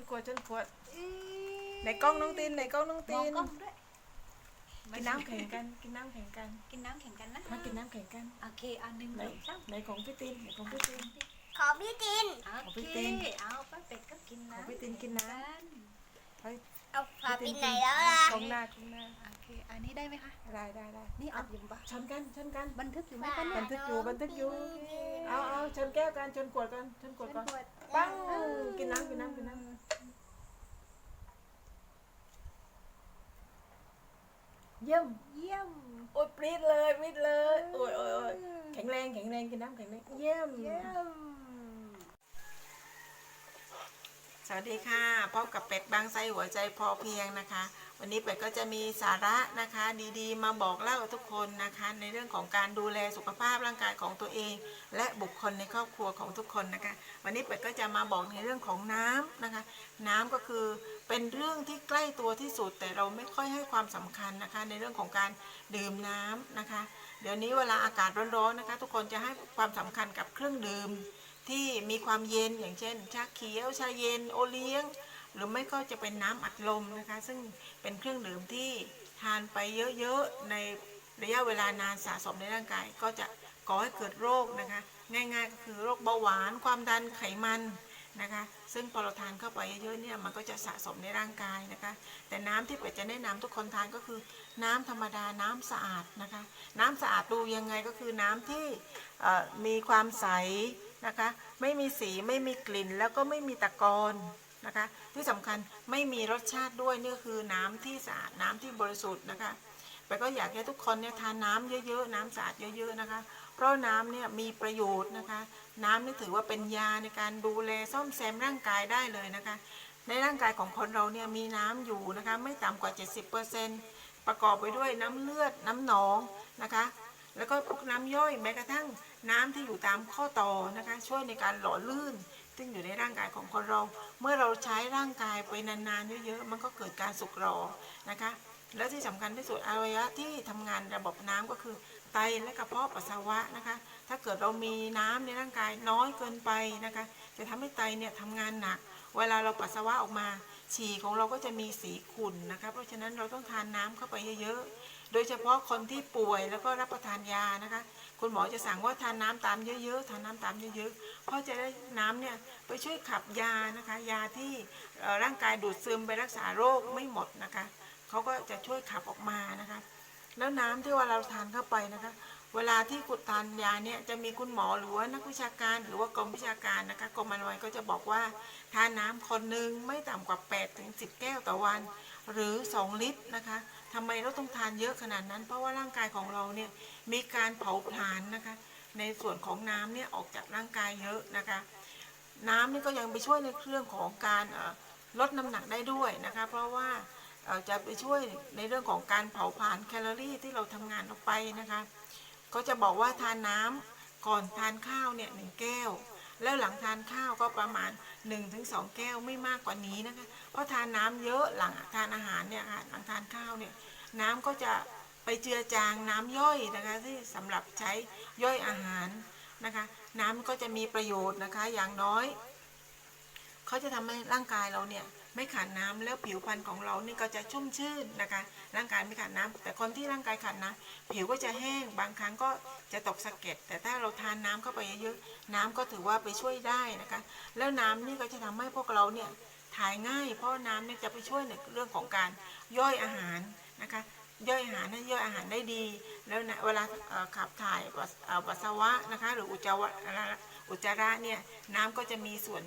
นขวดชนขวดในกล้องน้องตีนในกล้องน้องมตีองนกล้องด้วยกินน้ำแข่งกัน กินน้ำแข่งกันกินน้ำแข่งกันนะมากินน้ำแข่งกันโอเคอันหนึ่งไหนสองสามไหนของพี่ตีนไหนของพี่ตีน ขอพี่ติน โอของพี่เคตินเอาป้าเป็ดก็กินของน้ำพี่ตีนกินน้กันำเฮ้ยเอาฝาปินไหนแล้วล่ะ กล้องหน้ากล้องหน้าโอเคอันนี้ได้ไหมคะได้ได้ได้นี่อัดอยู่ปะชนกันชนกัน บันทึกอยู่ไหมคะบัเนี่ยนทึกอยู่บันทึกอยู่ เอาเอาชนแก้วกันชนขวดกันชนขวดเป็นก่อนขวดปังกินน้ำกินน้ำกินน้ำ เยี่ยมเยี่ยมโอ้ยปรี๊ดเลยปรี๊ดเลยโอ้ยโอ้ยโอ้ยแข็งแรงแข็งแรงกินน้ำแข็งแรงเยี่ยม เยี่ยม สวัสดีค่ะพบกับเป็ดบางไซหัวใจพอเพียงนะคะ วันนี้เป็ดก็จะมีสาระนะคะ ดีๆ มาบอกเล่าทุกคนนะคะ ในเรื่องของการดูแลสุขภาพร่างกายของตัวเอง และบุคคลในครอบครัวของทุกคนนะคะ วันนี้เป็ดก็จะมาบอกในเรื่องของน้ำนะคะ น้ำก็คือเป็นเรื่องที่ใกล้ตัวที่สุด แต่เราไม่ค่อยให้ความสำคัญนะคะ ในเรื่องของการดื่มน้ำนะคะ เดี๋ยวนี้เวลาอากาศร้อนๆนะคะ ทุกคนจะให้ความสำคัญกับเครื่องดื่ม ที่มีความเย็นอย่างเช่นชาเขียวชาเย็นโอเลี้ยง หรือไม่ก็จะเป็นน้ำอัดลมนะคะ ซึ่งเป็นเครื่องดื่มที่ทานไปเยอะๆในระยะเวลานานสะสมในร่างกาย ก็จะก่อให้เกิดโรคนะคะ ง่ายๆก็คือโรคเบาหวาน ความดันไขมันนะคะซึ่งพอเราทานเข้าไปเยอะๆเนี่ยมันก็จะสะสมในร่างกายนะคะ แต่น้ำที่เป็ดจะแนะนำทุกคนทานก็คือ น้ำธรรมดาน้ำสะอาดนะคะ น้ำสะอาดดูยังไงก็คือน้ำที่มีความใส นะคะ ไม่มีสีไม่มีกลิ่นแล้วก็ไม่มีตะกอนนะคะ ที่สำคัญไม่มีรสชาติด้วยนี่คือน้ำที่สะอาดน้ำที่บริสุทธิ์นะคะแต่ก็อยากให้ทุกคนเนี่ยทานน้ำเยอะๆ น้ำสะอาดเยอะ ๆนะคะ เพราะน้ำเนี่ยมีประโยชน์นะคะ น้ำนี่ถือว่าเป็นยาในการดูแลซ่อมแซมร่างกายได้เลยนะคะ ในร่างกายของคนเราเนี่ยมีน้ำอยู่นะคะ ไม่ต่ำกว่า 70%ประกอบไปด้วยน้ำเลือดน้ำหนองนะคะ แล้วก็พวกน้ำย่อยแม้กระทั่ง น้ำที่อยู่ตามข้อต่อนะคะ ช่วยในการหล่อลื่น ซึ่งอยู่ในร่างกายของคนเรา เมื่อเราใช้ร่างกายไปนานๆเยอะๆมันก็เกิดการสุกหรอนะคะ แล้วที่สำคัญที่สุดอวัยวะที่ทำงานระบบน้ำก็คือไตและกระเพาะปัสสาวะนะคะ ถ้าเกิดเรามีน้ำในร่างกายน้อยเกินไปนะคะ จะทำให้ไตเนี่ยทำงานหนัก เวลาเราปัสสาวะออกมา ฉี่ของเราก็จะมีสีขุ่นนะคะ เพราะฉะนั้นเราต้องทานน้ำเข้าไปเยอะๆ โดยเฉพาะคนที่ป่วยแล้วก็รับประทานยานะคะ คุณหมอจะสั่งว่าทานน้ำตามเยอะๆ ทานน้ำตามเยอะๆ เพราะจะได้น้ำเนี่ยไปช่วยขับยานะคะ ยาที่ร่างกายดูดซึมไปรักษาโรคไม่หมดนะคะ เขาก็จะช่วยขับออกมานะคะ แล้วน้ำที่ว่าเราทานเข้าไปนะคะ เวลาที่คุณทานยาเนี่ยจะมีคุณหมอหรือว่านักวิชาการ หรือว่ากรมวิชาการนะคะกรมอนามัยก็จะบอกว่าทานน้ำคนหนึ่งไม่ต่ำกว่า8ถึง10 แก้วต่อวัน หรือ 2 ลิตรนะคะทำไมเราต้องทานเยอะขนาดนั้น เพราะว่าร่างกายของเราเนี่ยมีการเผาผลาญนะคะ ในส่วนของน้ำเนี่ยออกจากร่างกายเยอะนะคะ น้ำนี่ก็ยังไปช่วยในเรื่องของการลดน้ำหนักได้ด้วยนะคะ เพราะว่าจะไปช่วยในเรื่องของการเผาผลาญแคลอรี่ที่เราทำงานออกไปนะคะ ก็จะบอกว่าทานน้ำก่อนทานข้าวเนี่ยหนึ่งแก้ว แล้วหลังทานข้าวก็ประมาณ 1-2 แก้วไม่มากกว่านี้นะคะเพราะทานน้ำเยอะหลังทานอาหารเนี่ยค่ะหลังทานข้าวเนี่ยน้ำก็จะไปเจือจางน้ำย่อยนะคะที่สำหรับใช้ย่อยอาหารนะคะ น้ำก็จะมีประโยชน์นะคะอย่างน้อย เขาจะทำให้ร่างกายเราเนี่ย ไม่ขาดน้ำแล้วผิวพรรณของเรานี่ก็จะชุ่มชื่นนะคะ ร่างกายไม่ขาดน้ำแต่คนที่ร่างกายขาดน้ำผิวก็จะแห้งบางครั้งก็จะตกสะเก็ดแต่ถ้าเราทานน้ำเข้าไปเยอะๆน้ำก็ถือว่าไปช่วยได้นะคะ แล้วน้ำนี่ก็จะทำให้พวกเราเนี่ยถ่ายง่ายเพราะน้ำเนี่ยจะไปช่วยในเรื่องของการย่อยอาหารนะคะย่อยอาหารให้ย่อยอาหารได้ดี แล้วเวลาขับถ่ายปัสเอ่อปัสสาวะนะคะ หรืออุจจาระอุจจาระเนี่ยน้ำก็จะมีส่วน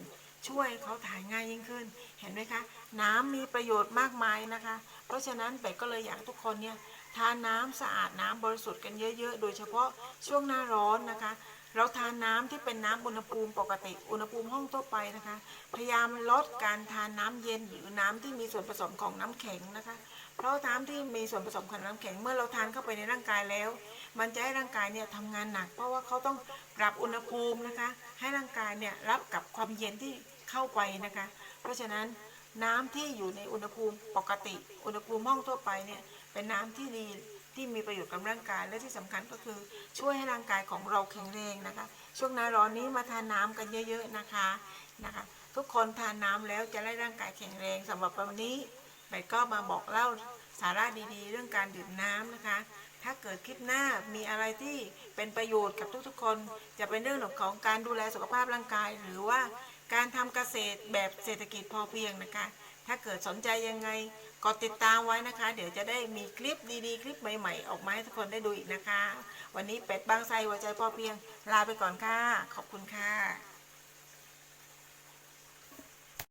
ช่วยเขาถ่ายง่ายยิ่งขึ้น เห็นไหมคะ น้ำมีประโยชน์มากมายนะคะ เพราะฉะนั้นเป็ดก็เลยอยากทุกคนเนี่ยทานน้ำสะอาดน้ำบริสุทธิ์กันเยอะ ๆ โดยเฉพาะช่วงหน้าร้อนนะคะ เราทานน้ำที่เป็นน้ำอุณหภูมิปกติ อุณหภูมิห้องทั่วไปนะคะ พยายามลดการทานน้ำเย็นหรือน้ำที่มีส่วนผสมของน้ำแข็งนะคะ เพราะน้ำที่มีส่วนผสมของน้ำแข็งเมื่อเราทานเข้าไปในร่างกายแล้ว มันจะให้ร่างกายเนี่ยทำงานหนัก เพราะว่าเขาต้องปรับอุณหภูมินะคะ ให้ร่างกายเนี่ยรับกับความเย็นที่เข้าไปนะคะ เพราะฉะนั้นน้ำที่อยู่ในอุณหภูมิปกติ อุณหภูมิห้องทั่วไปเนี่ยเป็นน้ำที่ดี ที่มีประโยชน์กับร่างกาย และที่สำคัญก็คือช่วยให้ร่างกายของเราแข็งแรงนะคะ ช่วงหน้าร้อนนี้มาทานน้ำกันเยอะ ๆนะคะนะคะ ทุกคนทานน้ำแล้วจะได้ร่างกายแข็งแรงสำหรับวันนี้ใบก็มาบอกเล่าสาระดีๆ เรื่องการดื่มน้ำนะคะ ถ้าเกิดคลิปหน้ามีอะไรที่เป็นประโยชน์กับทุกๆคน จะเป็นเรื่องของการดูแลสุขภาพร่างกาย หรือว่าการทำเกษตรแบบเศรษฐกิจพอเพียงนะคะ ถ้าเกิดสนใจยังไง กดติดตามไว้นะคะ เดี๋ยวจะได้มีคลิปดีๆ คลิปใหม่ๆ ออกมาให้ทุกคนได้ดูอีกนะคะ วันนี้เป็ดบางไทรหัวใจพอเพียงลาไปก่อนค่ะ ขอบคุณค่ะ